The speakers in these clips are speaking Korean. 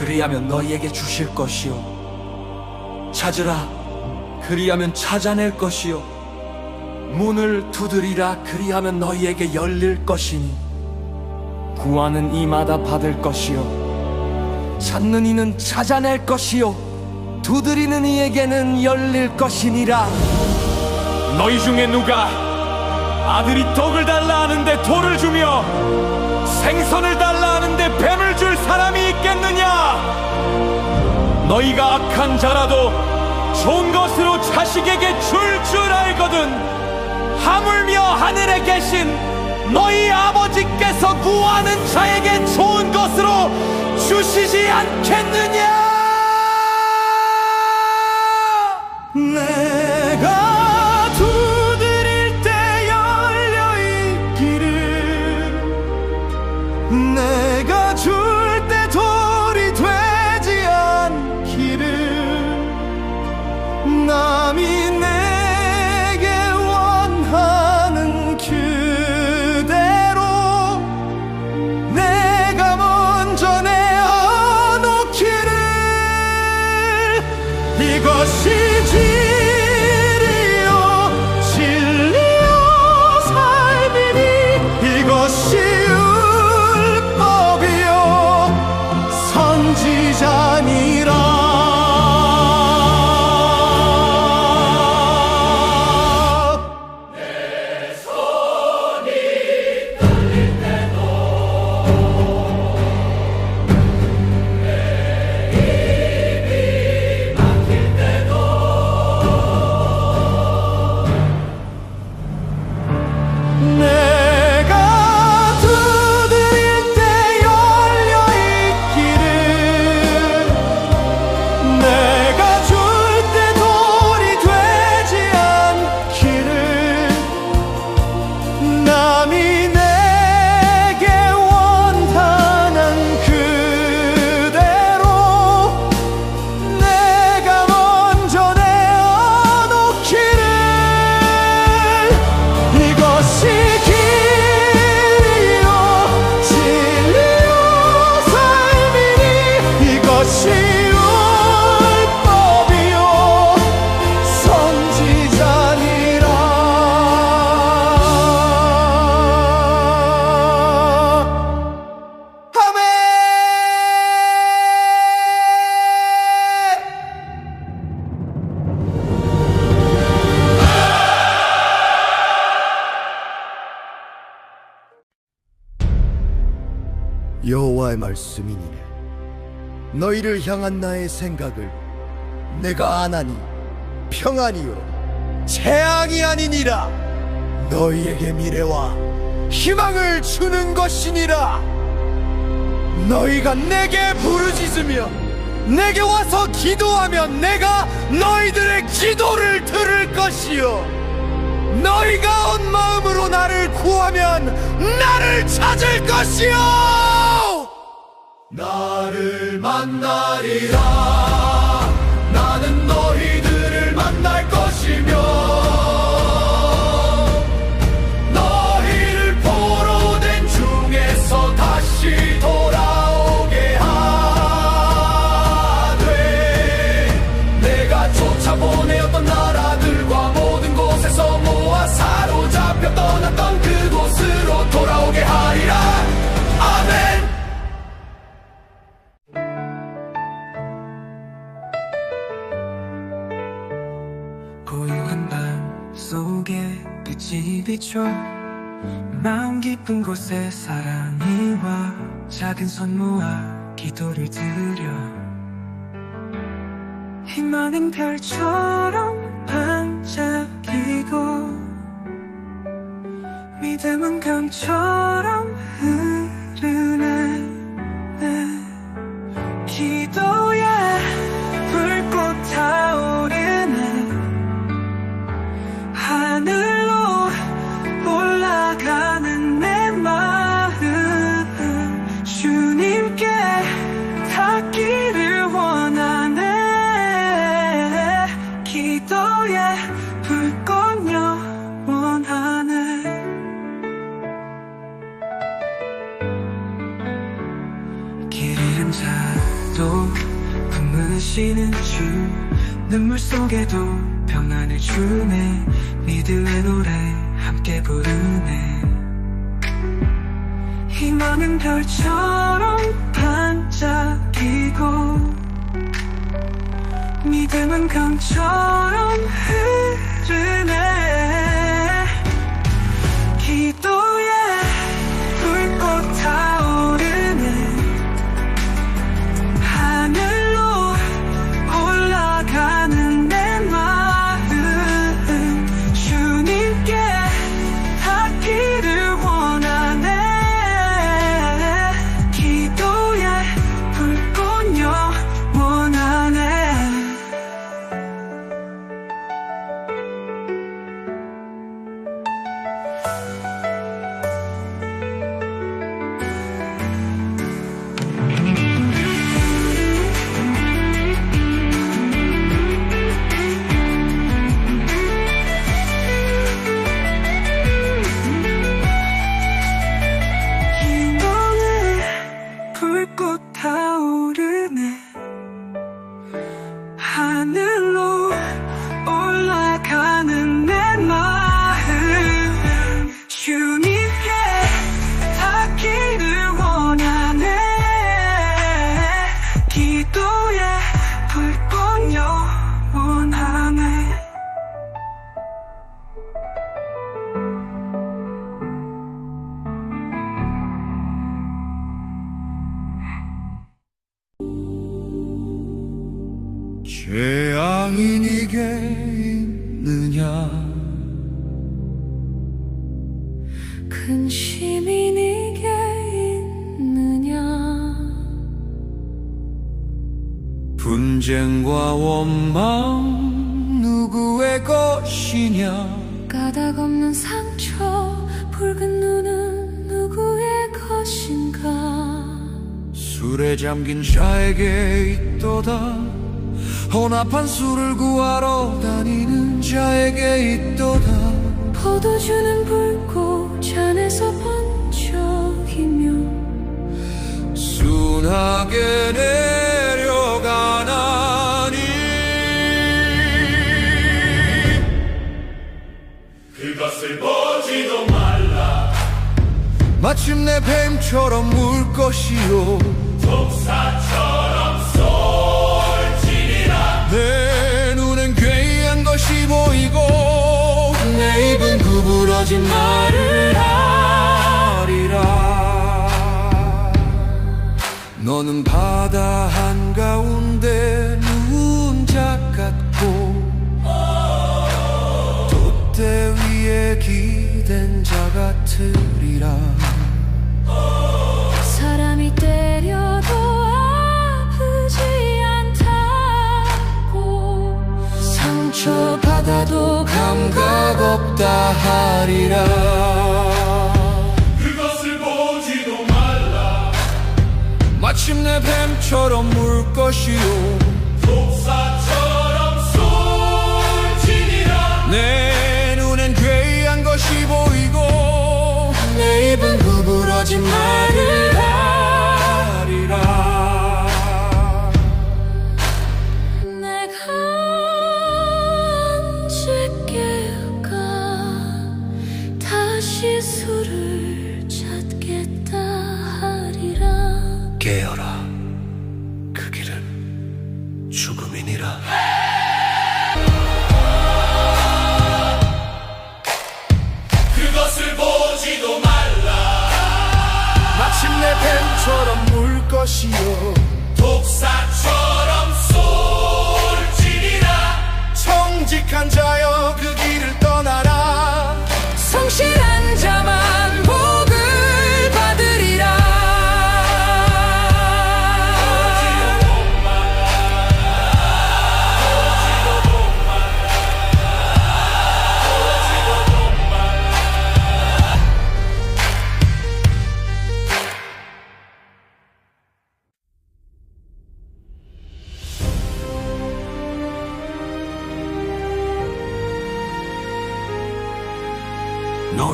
그리하면 너희에게 주실 것이요. 찾으라. 그리하면 찾아낼 것이요. 문을 두드리라. 그리하면 너희에게 열릴 것이니. 구하는 이마다 받을 것이요. 찾는 이는 찾아낼 것이요. 두드리는 이에게는 열릴 것이니라. 너희 중에 누가 아들이 떡을 달라 하는데 돌을 주며 생선을 달라 하는데 뱀을 줄 사람이 있겠느냐 너희가 악한 자라도 좋은 것으로 자식에게 줄줄 알거든. 하물며 하늘에 계신 너희 아버지께서 구하는 자에게 좋은 것으로 주시지 않겠느냐 여호와의 말씀이니라. 너희를 향한 나의 생각을 내가 아나니 평안이요 재앙이 아니니라. 너희에게 미래와 희망을 주는 것이니라. 너희가 내게 부르짖으며 내게 와서 기도하면 내가 너희들의 기도를 들을 것이요. 너희가 온 마음으로 나를 구하면 나를 찾을 것이요 나를 만나리라 속에 빛이 비춰 마음 깊은 곳에 사랑이 와 작은 손 모아 기도를 드려 희망은 별처럼 반짝이고 믿음은 강처럼 흐 불꽃 영원하네. 길 잃은 자또 품을 쉬는 주 눈물 속에도 평안을 주네. 믿음의 노래 함께 부르네. 희망은 별처럼 반짝이고 믿음은 강처럼 흐 르 혼합한 술을 구하러 다니는 자에게 있도다. 포도주는 붉고 잔에서 번쩍이며 순하게 내려가나니? 그것을 보지도 말라. 마침내 뱀처럼 물 것이요. 독사처럼 구부러진 말을 하리라. 너는 바다 한가운데 누운 자 같고 돛대 위에 기댄 자 같으리라. 사람이 때려도 아프지 않다고. 상처받아도 감각 없 다 하리라. 그것을 보지도 말라. 마침내 뱀처럼 물 것이요 독사처럼 쏠지니라. 내 눈엔 괴이한 것이 보이고 내 입은 구부러진 말을 시 술을 찾겠다 하리라. 깨어라. 그 길은 죽음이니라. 그것을 보지도 말라. 마침내 뱀처럼 물 것이요. 독사처럼 쏠지니라. 정직한 자여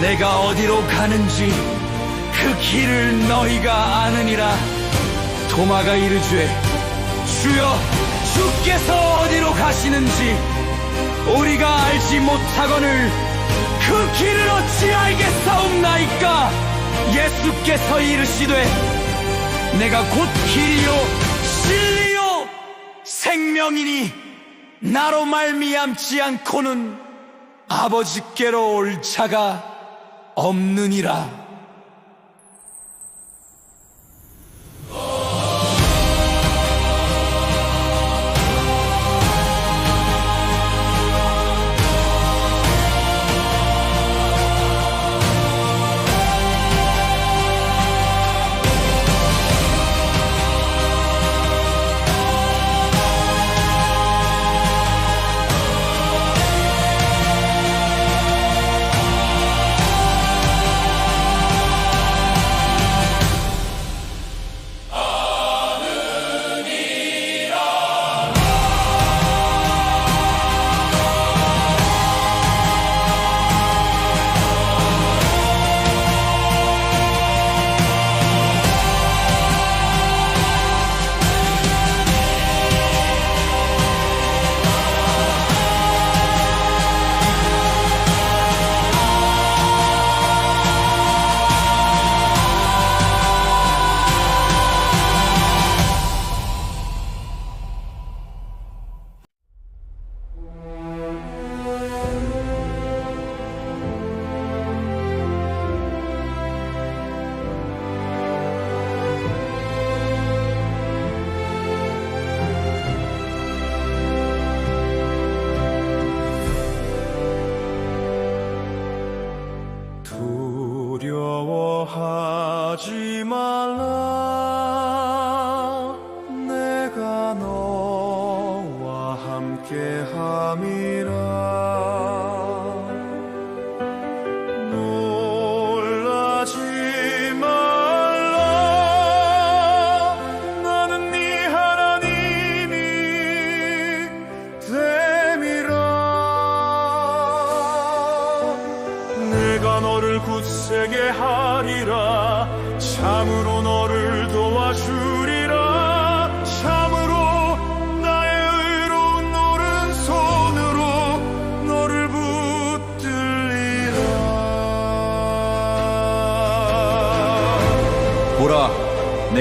내가 어디로 가는지 그 길을 너희가 아느니라. 도마가 이르주에 주여 주께서 어디로 가시는지 우리가 알지 못하거늘 그 길을 어찌 알겠사옵나이까 예수께서 이르시되 내가 곧 길이요 진리요 생명이니 나로 말미암지 않고는 아버지께로 올 자가 없느니라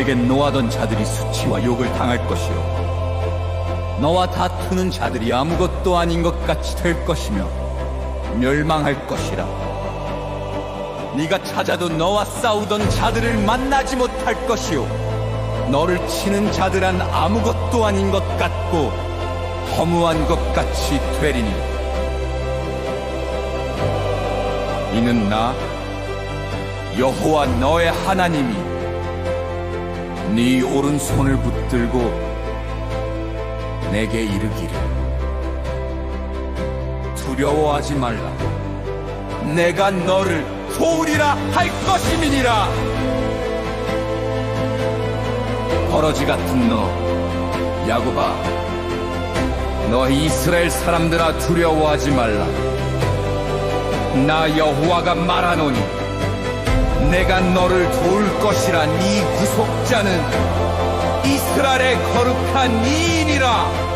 내겐 노하던 자들이 수치와 욕을 당할 것이요. 너와 다투는 자들이 아무것도 아닌 것 같이 될 것이며 멸망할 것이라. 네가 찾아도 너와 싸우던 자들을 만나지 못할 것이요. 너를 치는 자들한 아무것도 아닌 것 같고 허무한 것 같이 되리니. 이는 나 여호와 너의 하나님이 네 오른손을 붙들고 내게 이르기를. 두려워하지 말라. 내가 너를 도우리라 할 것임이니라. 버러지 같은 너 야곱아 너 이스라엘 사람들아 두려워하지 말라. 나 여호와가 말하노니 내가 너를 도울 것이라 네 구속자는 이스라엘의 거룩한 이인이라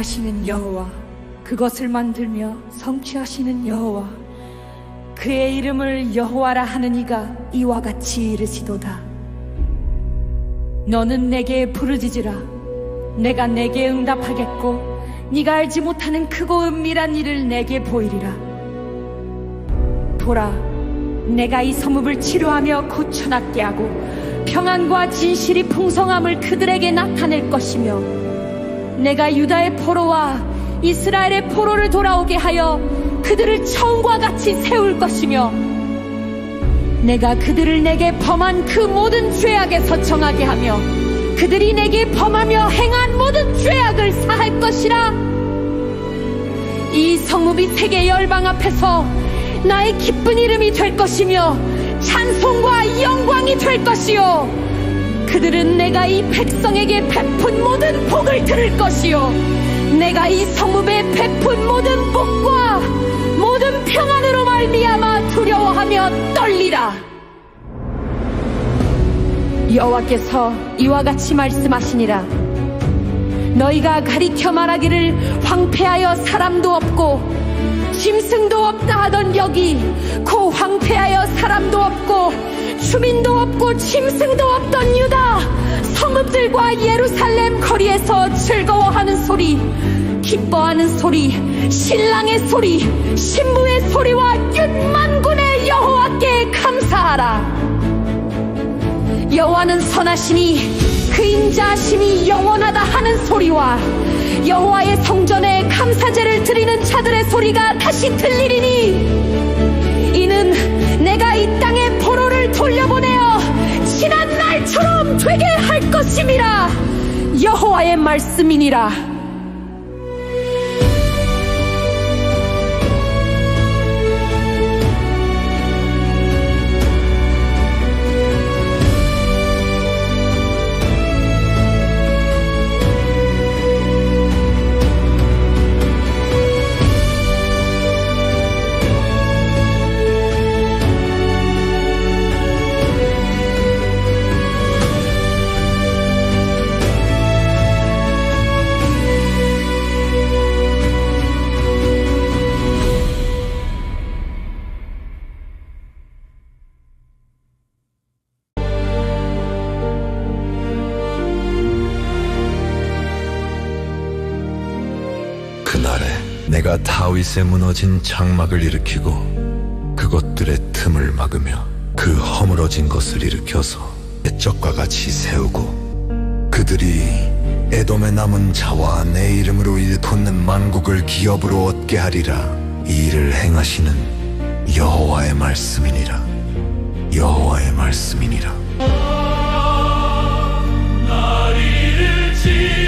행하시는 여호와 그것을 만들며 성취하시는 여호와 그의 이름을 여호와라 하는 이가 이와 같이 이르시도다. 너는 내게 부르짖으라. 내가 내게 응답하겠고 네가 알지 못하는 크고 은밀한 일을 내게 보이리라. 보라 내가 이 성읍을 치료하며 고쳐낫게 하고 평안과 진실이 풍성함을 그들에게 나타낼 것이며 내가 유다의 포로와 이스라엘의 포로를 돌아오게 하여 그들을 처음과 같이 세울 것이며 내가 그들을 내게 범한 그 모든 죄악에서 정하게 하며 그들이 내게 범하며 행한 모든 죄악을 사할 것이라. 이 성읍이 세계 열방 앞에서 나의 기쁜 이름이 될 것이며 찬송과 영광이 될 것이요 그들은 내가 이 백성에게 베푼 모든 복을 들을 것이요. 내가 이 성읍에 베푼 모든 복과 모든 평안으로 말미암아 두려워하며 떨리라. 여호와께서 이와 같이 말씀하시니라. 너희가 가리켜 말하기를 황폐하여 사람도 없고 짐승도 없다 하던 여기 고 황폐하여 사람도 없고 주민도 없고 짐승도 없던 유다 성읍들과 예루살렘 거리에서 즐거워하는 소리 기뻐하는 소리 신랑의 소리 신부의 소리와 윤만군의 여호와께 감사하라. 여호와는 선하시니 그 인자하심이 영원하다 하는 소리와 여호와의 성전에 감사제를 드리는 자들의 소리가 다시 들리리니 이는 내가 이 땅에 포로를 돌려보내어 지난 날처럼 되게 할 것임이라. 여호와의 말씀이니라 내가 다윗의 무너진 장막을 일으키고 그것들의 틈을 막으며 그 허물어진 것을 일으켜서 옛적과 같이 세우고 그들이 에돔에 남은 자와 내 이름으로 일컫는 만국을 기업으로 얻게 하리라. 이 일을 행하시는 여호와의 말씀이니라. 여호와의 말씀이니라. 나리를 지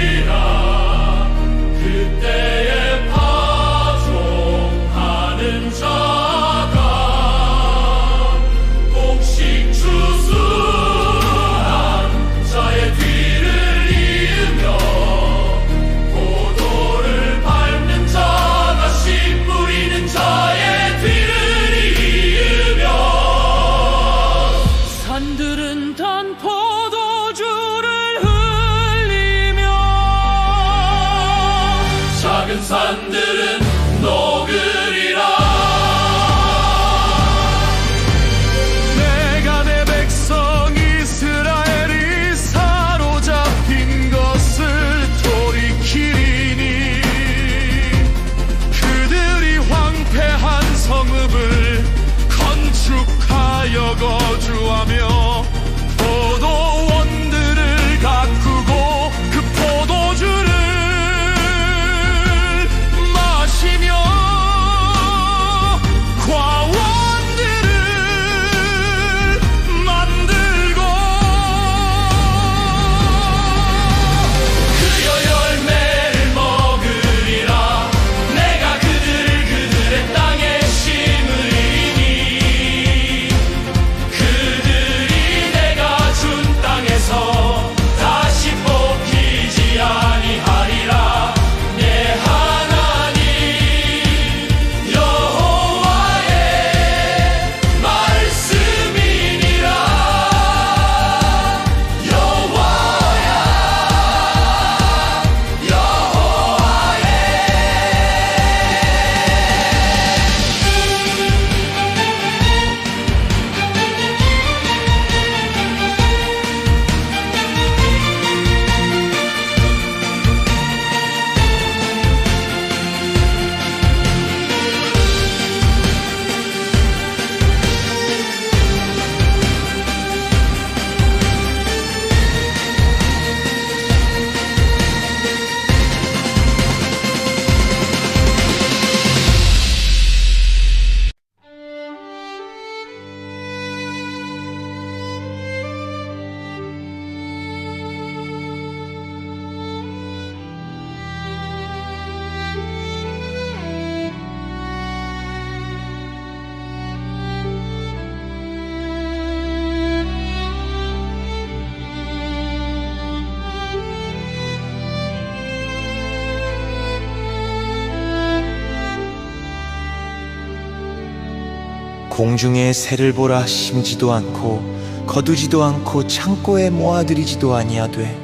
공중의 새를 보라 심지도 않고 거두지도 않고 창고에 모아들이지도 아니하되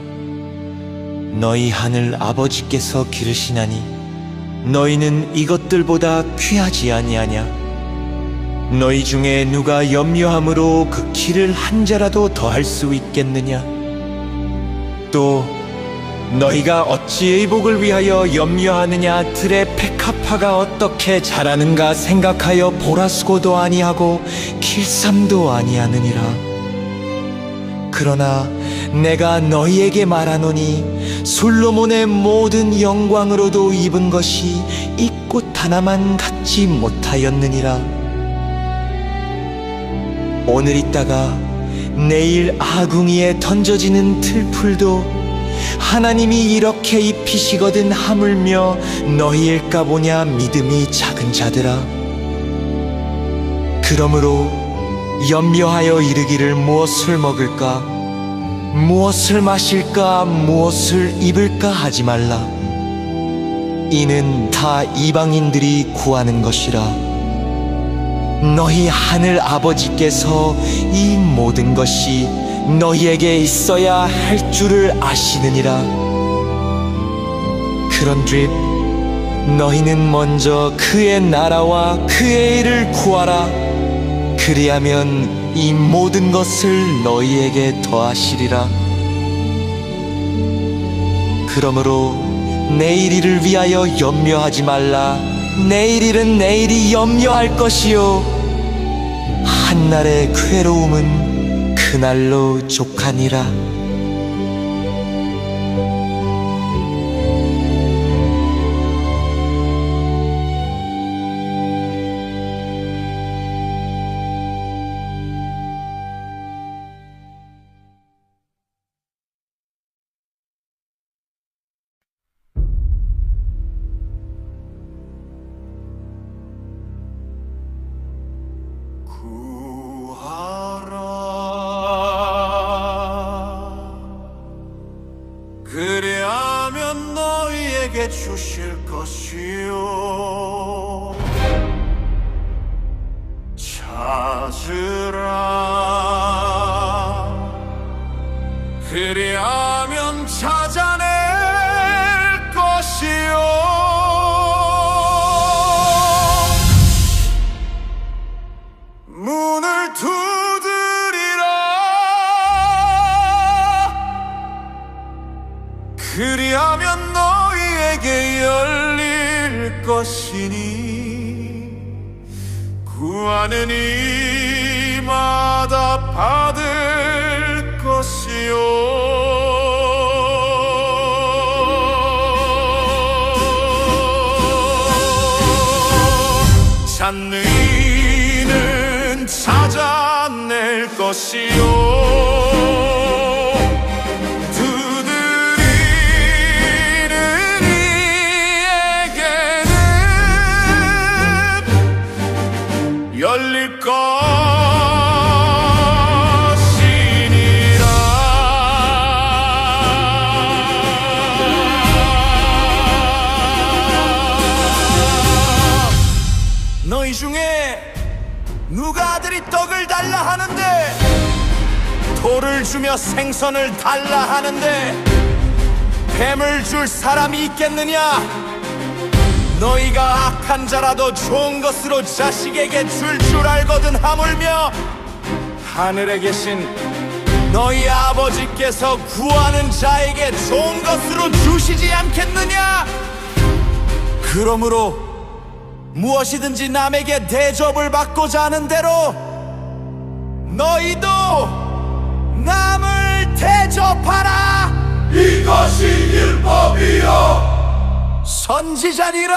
너희 하늘 아버지께서 기르시나니 너희는 이것들보다 귀하지 아니하냐? 너희 중에 누가 염려함으로 그 키를 한 자라도 더할 수 있겠느냐? 또 너희가 어찌 의복을 위하여 염려하느냐? 들의 백합화가 어떻게 자라는가 생각하여 보라수고도 아니하고 길쌈도 아니하느니라. 그러나 내가 너희에게 말하노니 솔로몬의 모든 영광으로도 입은 것이 이 꽃 하나만 갖지 못하였느니라. 오늘 있다가 내일 아궁이에 던져지는 들풀도 하나님이 이렇게 입히시거든 하물며 너희일까 보냐 믿음이 작은 자들아. 그러므로 염려하여 이르기를 무엇을 먹을까? 무엇을 마실까? 무엇을 입을까? 하지 말라. 이는 다 이방인들이 구하는 것이라. 너희 하늘 아버지께서 이 모든 것이 너희에게 있어야 할 줄을 아시느니라. 그런즉 너희는 먼저 그의 나라와 그의 일을 구하라. 그리하면 이 모든 것을 너희에게 더하시리라. 그러므로 내일 일을 위하여 염려하지 말라. 내일 일은 내일이 염려할 것이요. 한날의 괴로움은 그날로 족하니라. 너희 구하는 이마다 받을 것이요. 찾는 이는 찾아낼 것이요 주며 생선을 달라 하는데 뱀을 줄 사람이 있겠느냐? 너희가 악한 자라도 좋은 것으로 자식에게 줄줄 알거든 하물며 하늘에 계신 너희 아버지께서 구하는 자에게 좋은 것으로 주시지 않겠느냐? 그러므로 무엇이든지 남에게 대접을 받고자 하는 대로 너희도 남을 대접하라. 이것이 율법이요 선지자니라